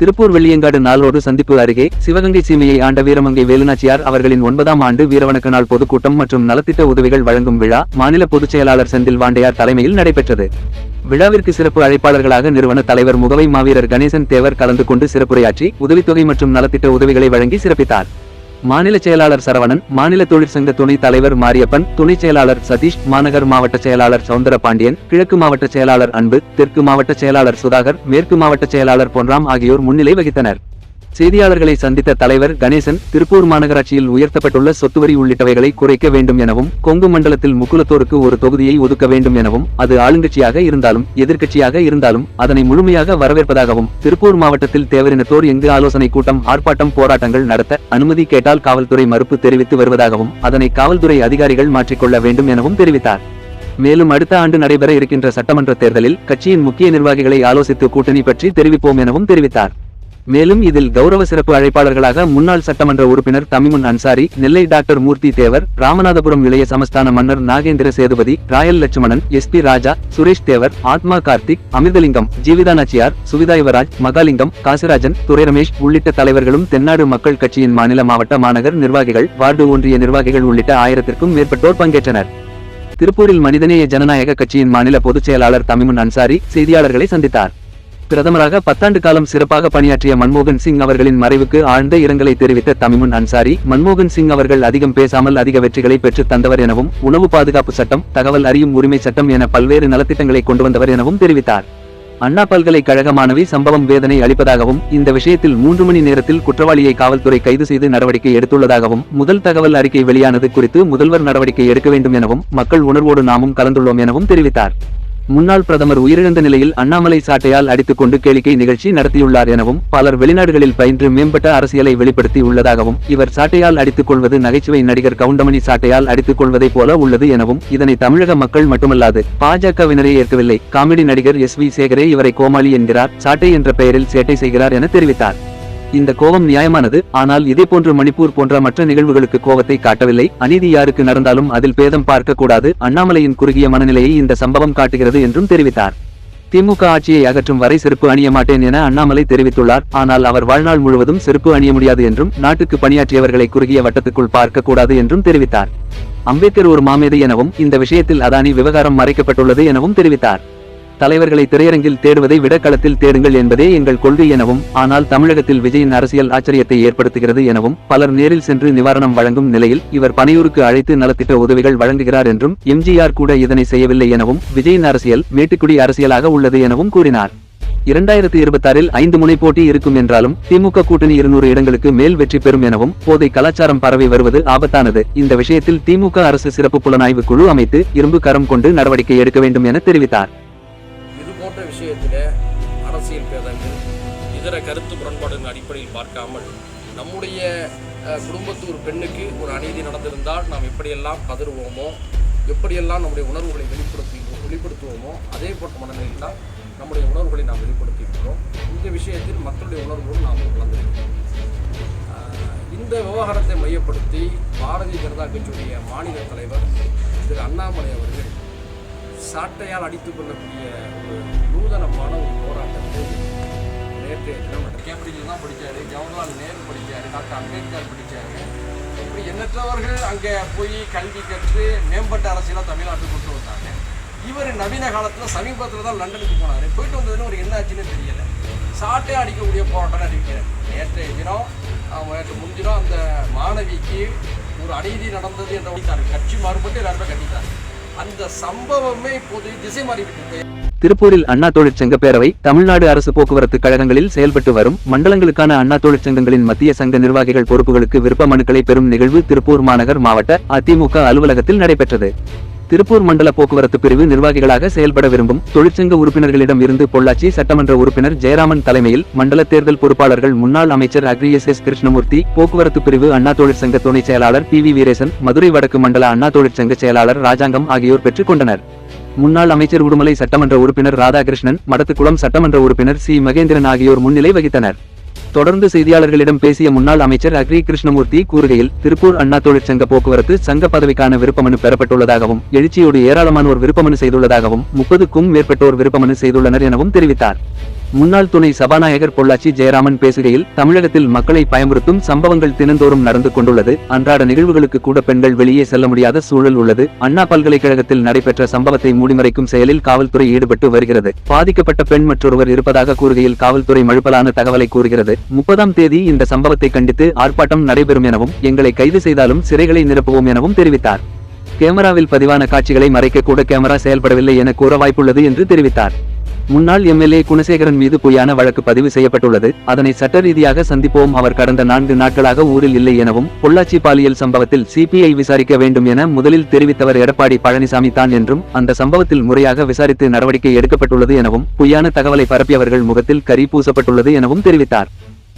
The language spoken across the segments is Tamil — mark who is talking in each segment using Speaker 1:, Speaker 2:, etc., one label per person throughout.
Speaker 1: திருப்பூர் வெள்ளியங்காடு நாளோடு சந்திப்பு அருகே சிவகங்கை சீமையை ஆண்ட வீரமங்கை வேலுநாச்சியார் அவர்களின் ஒன்பதாம் ஆண்டு வீரவணக்க நாள் பொதுக்கூட்டம் மற்றும் நலத்திட்ட உதவிகள் வழங்கும் விழா மாநில பொதுச் செயலாளர் செந்தில் வாண்டையார் தலைமையில் நடைபெற்றது. விழாவிற்கு சிறப்பு அழைப்பாளர்களாக நிறுவன தலைவர் முகவை மாவீரர் கணேசன் தேவர் கலந்து கொண்டு சிறப்புரையாற்றி உதவித்தொகை மற்றும் நலத்திட்ட உதவிகளை வழங்கி சிறப்பித்தார். மாநில செயலாளர் சரவணன் மாநில தொழிற்சங்க துணைத் தலைவர் மாரியப்பன் துணைச் செயலாளர் சதீஷ் மாநகர் மாவட்ட செயலாளர் சவுந்தர பாண்டியன் கிழக்கு மாவட்ட செயலாளர் அன்பு தெற்கு மாவட்ட செயலாளர் சுதாகர் மேற்கு மாவட்ட செயலாளர் பொன்ராம் ஆகியோர் முன்னிலை வகித்தனர். செய்தியாளர்களை சந்தித்த தலைவர் கணேசன் திருப்பூர் மாநகராட்சியில் உயர்த்தப்பட்டுள்ள சொத்து வரி உள்ளிட்டவைகளை குறைக்க வேண்டும் எனவும் கொங்கு மண்டலத்தில் முக்குலத்தோருக்கு ஒரு தொகுதியை ஒதுக்க வேண்டும் எனவும் அது ஆளுங்கட்சியாக இருந்தாலும் எதிர்க்கட்சியாக இருந்தாலும் அதனை முழுமையாக வரவேற்பதாகவும் திருப்பூர் மாவட்டத்தில் தேவரினத்தோர் எங்கு ஆலோசனை கூட்டம் ஆர்ப்பாட்டம் போராட்டங்கள் நடத்த அனுமதி கேட்டால் காவல்துறை மறுப்பு தெரிவித்து வருவதாகவும் அதனை காவல்துறை அதிகாரிகள் மாற்றிக்கொள்ள வேண்டும் எனவும் தெரிவித்தார். மேலும் அடுத்த ஆண்டு நடைபெற இருக்கின்ற சட்டமன்ற தேர்தலில் கட்சியின் முக்கிய நிர்வாகிகளை ஆலோசித்து கூட்டணி பற்றி தெரிவிப்போம் எனவும் தெரிவித்தார். மேலும் இதில் கௌரவ சிறப்பு அழைப்பாளர்களாக முன்னாள் சட்டமன்ற உறுப்பினர் தமிமுன் அன்சாரி நெல்லை டாக்டர் மூர்த்தி தேவர் ராமநாதபுரம் இளைய சமஸ்தான மன்னர் Nagendra Sethupathi royal Lakshmanan S P Raja Suresh Thevar Athma Karthik Amirthalingam Jeevitha Nachiyar Suvidha Yuvraj Mahalingam Kasirajan துரை ரமேஷ் உள்ளிட்ட தலைவர்களும் தென்னாடு மக்கள் கட்சியின் மாநில மாவட்ட மாநகர் நிர்வாகிகள் வார்டு ஒன்றிய நிர்வாகிகள் உள்ளிட்ட ஆயிரத்திற்கும் மேற்பட்டோர் பங்கேற்றனர். திருப்பூரில் மனிதநேய ஜனநாயக கட்சியின் மாநில பொதுச் செயலாளர் தமிமுன் அன்சாரி செய்தியாளர்களை சந்தித்தார். பிரதமராக பத்தாண்டு காலம் சிறப்பாக பணியாற்றிய மன்மோகன் சிங் அவர்களின் மறைவுக்கு ஆழ்ந்த இரங்கலை தெரிவித்த தமிமுன் அன்சாரி மன்மோகன் சிங் அவர்கள் அதிகம் பேசாமல் அதிக வெற்றிகளை பெற்றுத் தந்தவர் எனவும் உணவு பாதுகாப்பு சட்டம் தகவல் அறியும் உரிமை சட்டம் என பல்வேறு நலத்திட்டங்களை கொண்டு வந்தவர் எனவும் தெரிவித்தார். அண்ணா பல்கலைக்கழக மாணவி சம்பவம் வேதனை அளிப்பதாகவும் இந்த விஷயத்தில் மூன்று மணி நேரத்தில் குற்றவாளியை காவல்துறை கைது செய்து நடவடிக்கை எடுத்துள்ளதாகவும் முதல் தகவல் அறிக்கை வெளியானது குறித்து முதல்வர் நடவடிக்கை எடுக்க வேண்டும் எனவும் மக்கள் உணர்வோடு நாமும் கலந்துள்ளோம் எனவும் தெரிவித்தார். முன்னாள் பிரதமர் உயிரிழந்த நிலையில் அண்ணாமலை சாட்டையால் அடித்துக் கொண்டு கேளிக்கை நிகழ்ச்சி நடத்தியுள்ளார் எனவும் பலர் வெளிநாடுகளில் பயின்று மேம்பட்ட அரசியலை வெளிப்படுத்தி உள்ளதாகவும் இவர் சாட்டையால் அடித்துக் கொள்வது நகைச்சுவை நடிகர் கவுண்டமணி சாட்டையால் அடித்துக் கொள்வதைப் போல உள்ளது எனவும் இதனை தமிழக மக்கள் மட்டுமல்லாது பாஜகவினரே ஏற்கவில்லை. காமெடி நடிகர் எஸ் வி சேகரே இவரை கோமாளி என்கிறார். சாட்டை என்ற பெயரில் சேட்டை செய்கிறார் என தெரிவித்தார். இந்த கோபம் நியாயமானது ஆனால் இதேபோன்று மணிப்பூர் போன்ற மற்ற நிகழ்வுகளுக்கு கோபத்தை காட்டவில்லை. அநீதி யாருக்கு நடந்தாலும் அதில் பேதம் பார்க்க கூடாது அண்ணாமலையின் குறுகிய மனநிலையை இந்த சம்பவம் காட்டுகிறது என்றும் தெரிவித்தார். திமுக ஆட்சியை அகற்றும் வரை செருப்பு அணிய மாட்டேன் என அண்ணாமலை தெரிவித்துள்ளார். ஆனால் அவர் வாழ்நாள் முழுவதும் செருப்பு அணிய முடியாது என்றும் நாட்டுக்கு பணியாற்றியவர்களை குறுகிய வட்டத்துக்குள் பார்க்க கூடாது என்றும் தெரிவித்தார். அம்பேத்கர் ஒரு மாமேதை எனவும் இந்த விஷயத்தில் அதானி விவகாரம் மறைக்கப்பட்டுள்ளது எனவும் தெரிவித்தார். தலைவர்களை திரையரங்கில் தேடுவதை விட களத்தில் தேடுங்கள் என்பதே எங்கள் கொள்கை எனவும் ஆனால் தமிழகத்தில் விஜயின் அரசியல் ஆச்சரியத்தை ஏற்படுத்துகிறது எனவும் பலர் நேரில் சென்று நிவாரணம் வழங்கும் நிலையில் இவர் பனையூருக்கு அழைத்து நலத்திட்ட உதவிகள் வழங்குகிறார் என்றும் எம்ஜிஆர் கூட இதனை செய்யவில்லை எனவும் விஜயின் அரசியல் மேட்டுக்குடி அரசியலாக உள்ளது எனவும் கூறினார். இரண்டாயிரத்தி இருபத்தாறில் ஐந்து முனை போட்டி இருக்கும் என்றாலும் திமுக கூட்டணி இருநூறு இடங்களுக்கு மேல் வெற்றி பெறும் எனவும் போதை கலாச்சாரம் பரவி வருவது ஆபத்தானது. இந்த விஷயத்தில் திமுக அரசு சிறப்பு புலனாய்வு குழு அமைத்து இரும்பு கரம் கொண்டு நடவடிக்கை எடுக்க வேண்டும் என தெரிவித்தார்.
Speaker 2: போன்ற விஷயத்தில் அரசியல் பேதங்கள் இதர கருத்து முரண்பாடுகளின் அடிப்படையில் பார்க்காமல் நம்முடைய குடும்பத்து ஒரு பெண்ணுக்கு ஒரு அநீதி நடந்திருந்தால் நாம் எப்படியெல்லாம் கதறுவோமோ எப்படியெல்லாம் நம்முடைய உணர்வுகளை வெளிப்படுத்தி வெளிப்படுத்துவோமோ அதே போன்ற மனநிலையில் தான் நம்முடைய உணர்வுகளை நாம் வெளிப்படுத்தியிருக்கிறோம். இந்த விஷயத்தில் மக்களுடைய உணர்வுகளும் நாம் கலந்திருக்கிறோம். இந்த விவகாரத்தை மையப்படுத்தி பாரதிய ஜனதா கட்சியுடைய மாநில தலைவர் திரு அண்ணாமலை அவர்கள் சாட்டையால் அடித்துக் கொள்ளக்கூடிய ஒரு நூதனமான ஒரு போராட்டத்தை நேற்றைய தினம் கேம்பிரிட்ஜில் தான் படித்தார். ஜவஹர்லால் நேரு படித்தார் டாக்டர் அம்பேத்கர் படித்தார். இப்படி எண்ணற்றவர்கள் அங்கே போய் கல்வி கற்று மேம்பட்ட அரசியலாக தமிழ்நாட்டுக்கு கொண்டு வந்தாங்க. இவர் நவீன காலத்தில் சமீபத்தில் தான் லண்டனுக்கு போனார். போயிட்டு வந்ததுன்னு ஒரு என்ன ஆச்சுன்னு தெரியலை. சாட்டை அடிக்கக்கூடிய போராட்டம் அறிவிக்கிறார் நேற்றைய தினம் அவங்க நேற்று முன்தினம் அந்த மாணவிக்கு ஒரு அநீதி நடந்தது என்ற கட்சி மாறுபட்டு எல்லாருமே கட்டித்தார் அந்த சம்பவமே இப்போது திசை மாறிவிட்டது.
Speaker 1: திருப்பூரில் அண்ணா தொழிற்சங்க பேரவை தமிழ்நாடு அரசு போக்குவரத்து கழகங்களில் செயல்பட்டு வரும் மண்டலங்களுக்கான அண்ணா தொழிற்சங்கங்களின் மத்திய சங்க நிர்வாகிகள் பொறுப்புகளுக்கு விருப்ப மனுக்களை பெறும் நிகழ்வு திருப்பூர் மாநகர் மாவட்ட அதிமுக அலுவலகத்தில் நடைபெற்றது. திருப்பூர் மண்டல போக்குவரத்து பிரிவு நிர்வாகிகளாக செயல்பட விரும்பும் தொழிற்சங்க உறுப்பினர்களிடம் இருந்து பொள்ளாச்சி சட்டமன்ற உறுப்பினர் ஜெயராமன் தலைமையில் மண்டல தேர்தல் பொறுப்பாளர்கள் முன்னாள் அமைச்சர் அக்ரி எஸ் எஸ் கிருஷ்ணமூர்த்தி போக்குவரத்து பிரிவு அண்ணா தொழிற்சங்க துணை செயலாளர் பி வி வீரேசன் மதுரை வடக்கு மண்டல அண்ணா தொழிற்சங்க செயலாளர் ராஜாங்கம் ஆகியோர் பெற்றுக் கொண்டனர். முன்னாள் அமைச்சர் உடுமலை சட்டமன்ற உறுப்பினர் ராதாகிருஷ்ணன் மடத்துக்குளம் சட்டமன்ற உறுப்பினர் சி மகேந்திரன் ஆகியோர் முன்னிலை வகித்தனர். தொடர்ந்து செய்தியாளர்களிடம் பேசிய முன்னாள் அமைச்சர் அக்ரி கிருஷ்ணமூர்த்தி கூறுகையில் திருப்பூர் அண்ணா தொழிற்சங்க போக்குவரத்து சங்க பதவிக்கான விருப்பமனு பெறப்பட்டுள்ளதாகவும் எழுச்சியோடு ஏராளமானோர் விருப்பமனு செய்துள்ளதாகவும் முப்பதுக்கும் மேற்பட்டோர் விருப்பமனு செய்துள்ளனர் எனவும் தெரிவித்தார். முன்னாள் துணை சபாநாயகர் பொள்ளாச்சி ஜெயராமன் பேசுகையில் தமிழகத்தில் மக்களை பயமுறுத்தும் சம்பவங்கள் தினந்தோறும் நடந்து கொண்டுள்ளது. அன்றாட நிகழ்வுகளுக்கு கூட பெண்கள் வெளியே செல்ல முடியாத சூழல் உள்ளது. அண்ணா பல்கலைக்கழகத்தில் நடைபெற்ற சம்பவத்தை மூடிமறைக்கும் செயலில் காவல்துறை ஈடுபட்டு வருகிறது. பாதிக்கப்பட்ட பெண் மற்றொருவர் இருப்பதாக கூறுகையில் காவல்துறை மழுப்பலான தகவலை கூறுகிறது. முப்பதாம் தேதி இந்த சம்பவத்தை கண்டித்து ஆர்ப்பாட்டம் நடைபெறும் எனவும் எங்களை கைது செய்தாலும் சிறைகளை நிரப்புவோம் எனவும் தெரிவித்தார். கேமராவில் பதிவான காட்சிகளை மறைக்க கூட கேமரா செயல்படவில்லை என கூற வாய்ப்புள்ளது என்று தெரிவித்தார். முன்னாள் எம்எல்ஏ குணசேகரன் மீது பொய்யான வழக்கு பதிவு செய்யப்பட்டுள்ளது. அதனை சட்ட ரீதியாக சந்திப்போம். அவர் கடந்த நான்கு நாட்களாக ஊரில் இல்லை எனவும் பொள்ளாச்சி பாலியல் சம்பவத்தில் சிபிஐ விசாரிக்க வேண்டும் என முதலில் தெரிவித்தவர் எடப்பாடி பழனிசாமி தான் என்றும் அந்த சம்பவத்தில் முறையாக விசாரித்து நடவடிக்கை எடுக்கப்பட்டுள்ளது எனவும் பொய்யான தகவலை பரப்பியவர்கள் முகத்தில் கரி பூசப்பட்டுள்ளது எனவும் தெரிவித்தார்.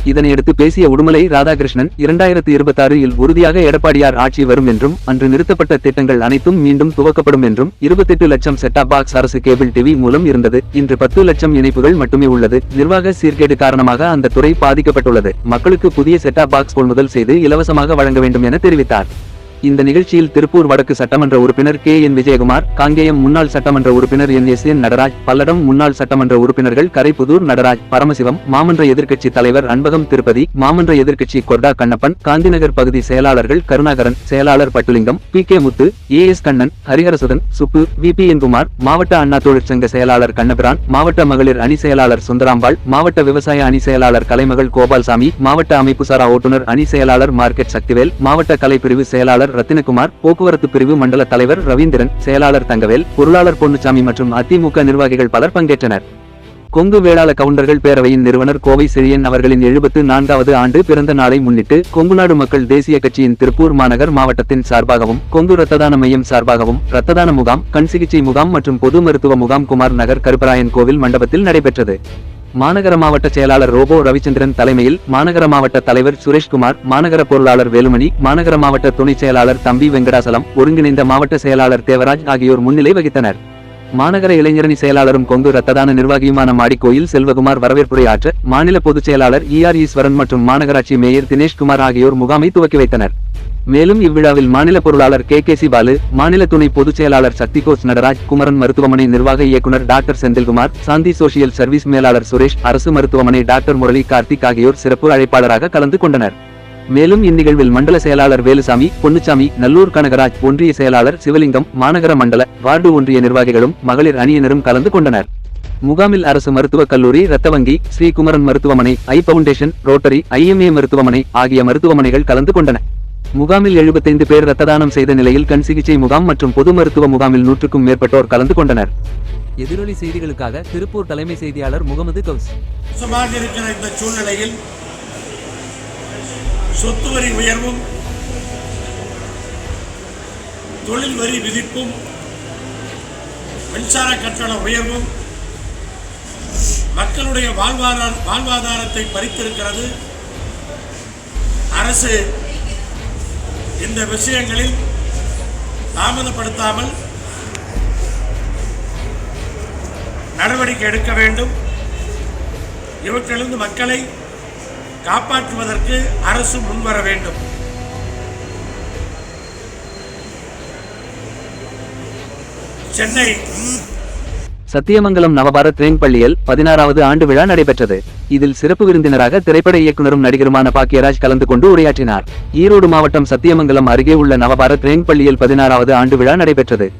Speaker 1: இதனையடுத்து பேசிய உடுமலை ராதாகிருஷ்ணன் இரண்டாயிரத்தி இருபத்தாறு இல் உறுதியாக எடப்பாடியார் ஆட்சி வரும் என்றும் அன்று நிறுத்தப்பட்ட திட்டங்கள் அனைத்தும் மீண்டும் துவக்கப்படும் என்றும் இருபத்தெட்டு லட்சம் செட்டாப் பாக்ஸ் அரசு கேபிள் டிவி மூலம் இருந்தது. இன்று பத்து லட்சம் இணைப்புகள் மட்டுமே உள்ளது. நிர்வாக சீர்கேடு காரணமாக அந்த துறை பாதிக்கப்பட்டுள்ளது. மக்களுக்கு புதிய செட்டாப் பாக்ஸ் கொள்முதல் செய்து இலவசமாக வழங்க வேண்டும் என தெரிவித்தார். இந்த நிகழ்ச்சியில் திருப்பூர் வடக்கு சட்டமன்ற உறுப்பினர் கே என் விஜயகுமார் காங்கேயம் முன்னாள் சட்டமன்ற உறுப்பினர் N S N Natraj Palladam முன்னாள் சட்டமன்ற உறுப்பினர்கள் கரைப்புதூர் நடராஜ் பரமசிவம் மாமன்ற எதிர்க்கட்சி தலைவர் அன்பகம் திருப்பதி மாமன்ற எதிர்க்கட்சி கொர்டா கண்ணப்பன் காந்திநகர் பகுதி செயலாளர்கள் கருணாகரன் செயலாளர் Pattulingam P K Muthu A S Kannan Hariharasudhan Subbu V P N Kumar மாவட்ட அண்ணா தொழிற்சங்க செயலாளர் கண்ணபிரான் மாவட்ட மகளிர் அணி செயலாளர் சுந்தராம்பாள் மாவட்ட விவசாய அணி செயலாளர் கலைமகள் கோபால்சாமி மாவட்ட அமைப்புசாரா ஓட்டுநர் அணி செயலாளர் மார்க்கெட் சக்திவேல் மாவட்ட கலைப்பிரிவு செயலாளர் ரத்தினகுமார் போக்குவரத்து பிரிவு மண்டல தலைவர் ரவீந்திரன் செயலாளர் தங்கவேல் பொருளாளர் பொன்னுச்சாமி மற்றும் அதிமுக நிர்வாகிகள் பலர் பங்கேற்றனர். கொங்கு வேளாள கவுண்டர்கள் பேரவையின் நிறுவனர் கோவை செழியன் அவர்களின் எழுபத்து நான்காவது ஆண்டு பிறந்த நாளை முன்னிட்டு கொங்குநாடு மக்கள் தேசிய கட்சியின் திருப்பூர் மாநகர் மாவட்டத்தின் சார்பாகவும் கொங்கு ரத்ததான மையம் சார்பாகவும் ரத்ததான முகாம் கண் சிகிச்சை முகாம் மற்றும் பொது மருத்துவ முகாம் குமார் நகர் கருப்பராயன் கோவில் மண்டபத்தில் நடைபெற்றது. மாநகர மாவட்ட செயலாளர் ரோபோ ரவிச்சந்திரன் தலைமையில் மாநகர மாவட்ட தலைவர் சுரேஷ்குமார் மாநகர பொருளாளர் வேலுமணி மாநகர மாவட்ட துணை செயலாளர் தம்பி வெங்கடாசலம் ஒருங்கிணைந்த மாவட்ட செயலாளர் தேவராஜ் ஆகியோர் முன்னிலை வகித்தனர். மாநகர இளைஞரணி செயலாளரும் கொங்கு ரத்ததான நிர்வாகியுமான மாடிக்கோயில் செல்வகுமார் வரவேற்புரையாற்ற மாநில பொதுச் செயலாளர் இஆர் ஈஸ்வரன் மற்றும் மாநகராட்சி மேயர் தினேஷ்குமார் ஆகியோர் முகாமை துவக்கி வைத்தனர். மேலும் இவ்விழாவில் மாநில பொருளாளர் கே கே சி பாலு மாநில துணை பொதுச் செயலாளர் சக்திகோஷ் நடராஜ் குமரன் மருத்துவமனை நிர்வாக இயக்குனர் doctor Senthilkumar Shanthi social service மேலாளர் சுரேஷ் அரசு மருத்துவமனை டாக்டர் முரளி கார்த்திக் ஆகியோர் சிறப்பு அழைப்பாளராக கலந்து கொண்டனர். மேலும் இந்நிகழ்வில் மண்டல செயலாளர் வேலுசாமி பொன்னுச்சாமி நல்லூர் கனகராஜ் ஒன்றிய செயலாளர் சிவலிங்கம் மாநகர மண்டல வார்டு ஒன்றிய நிர்வாகிகளும் மகளிர் அணியினரும் கலந்து கொண்டனர். முகாமில் அரசு மருத்துவக் கல்லூரி ரத்த வங்கி ஸ்ரீகுமரன் மருத்துவமனை ஐ பவுண்டேஷன் ரோட்டரி ஐஎம்ஏ மருத்துவமனை ஆகிய மருத்துவமனைகள் கலந்து கொண்டன. முகாமில் 75 பேர் ரத்த தானம் செய்த நிலையில் கண் சிகிச்சை முகாம் மற்றும் பொது மருத்துவ முகாமில் நூற்றுக்கும் மேற்பட்டோர் கலந்து கொண்டனர் எதிரொலி செய்திகளுக்காக திருப்பூர் தலைமை செய்தியாளர் முகமது கவுஸ்.
Speaker 3: இந்த சூழ்நிலையில் சொத்து வரி உயர்வும் தொழில் வரி விதிப்பும் மின்சார கட்டண உயர்வும் மக்களுடைய வாழ்வாதார வாழ்வாதாரத்தை பறித்திருக்கிறது. அரசு இந்த விஷயங்களில் தாமதப்படுத்தாமல் நடவடிக்கை எடுக்க வேண்டும். இவற்றிலிருந்து மக்களை காப்பாற்றுவதற்கு அரசு முன்வர வேண்டும். சென்னை
Speaker 1: சத்தியமங்கலம் நவபாரத் ரேங் பள்ளியில் பதினாறாவது ஆண்டு விழா நடைபெற்றது. இதில் சிறப்பு விருந்தினராக திரைப்பட இயக்குனரும் நடிகருமான பாக்கியராஜ் கலந்து கொண்டு உரையாற்றினார். ஈரோடு மாவட்டம் சத்தியமங்கலம் அருகே உள்ள நவபாரத் ரேங் பள்ளியில் பதினாறாவது ஆண்டு விழா நடைபெற்றது.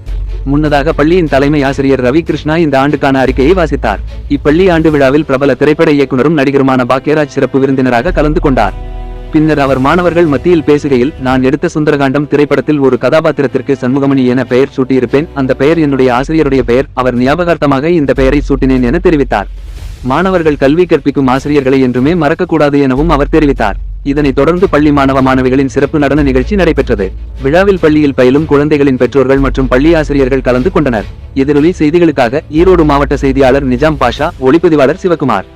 Speaker 1: முன்னதாக பள்ளியின் தலைமை ஆசிரியர் ரவி கிருஷ்ணா இந்த ஆண்டுக்கான அறிக்கையை வாசித்தார். இப்பள்ளி ஆண்டு விழாவில் பிரபல திரைப்பட இயக்குனரும் நடிகருமான பாக்கியராஜ் சிறப்பு விருந்தினராக கலந்து கொண்டார். பின்னர் அவர் மாணவர்கள் மத்தியில் பேசுகையில் நான் எடுத்த சுந்தரகாண்டம் திரைப்படத்தில் ஒரு கதாபாத்திரத்திற்கு சண்முகமணி என பெயர் சூட்டியிருப்பேன். அந்த பெயர் என்னுடைய ஆசிரியருடைய பெயர். அவர் ஞாபகார்த்தமாக இந்த பெயரை சூட்டினேன் என தெரிவித்தார். மாணவர்கள் கல்வி கற்பிக்கும் ஆசிரியர்களை என்றுமே மறக்கக்கூடாது எனவும் அவர் தெரிவித்தார். இதனைத் தொடர்ந்து பள்ளி மாணவ மாணவிகளின் சிறப்பு நடன நிகழ்ச்சி நடைபெற்றது. விழாவில் பள்ளியில் பயிலும் குழந்தைகளின் பெற்றோர்கள் மற்றும் பள்ளி ஆசிரியர்கள் கலந்து கொண்டனர். எதிரொலி செய்திகளுக்காக ஈரோடு மாவட்ட செய்தியாளர் நிஜாம் பாஷா ஒளிப்பதிவாளர் சிவகுமார்.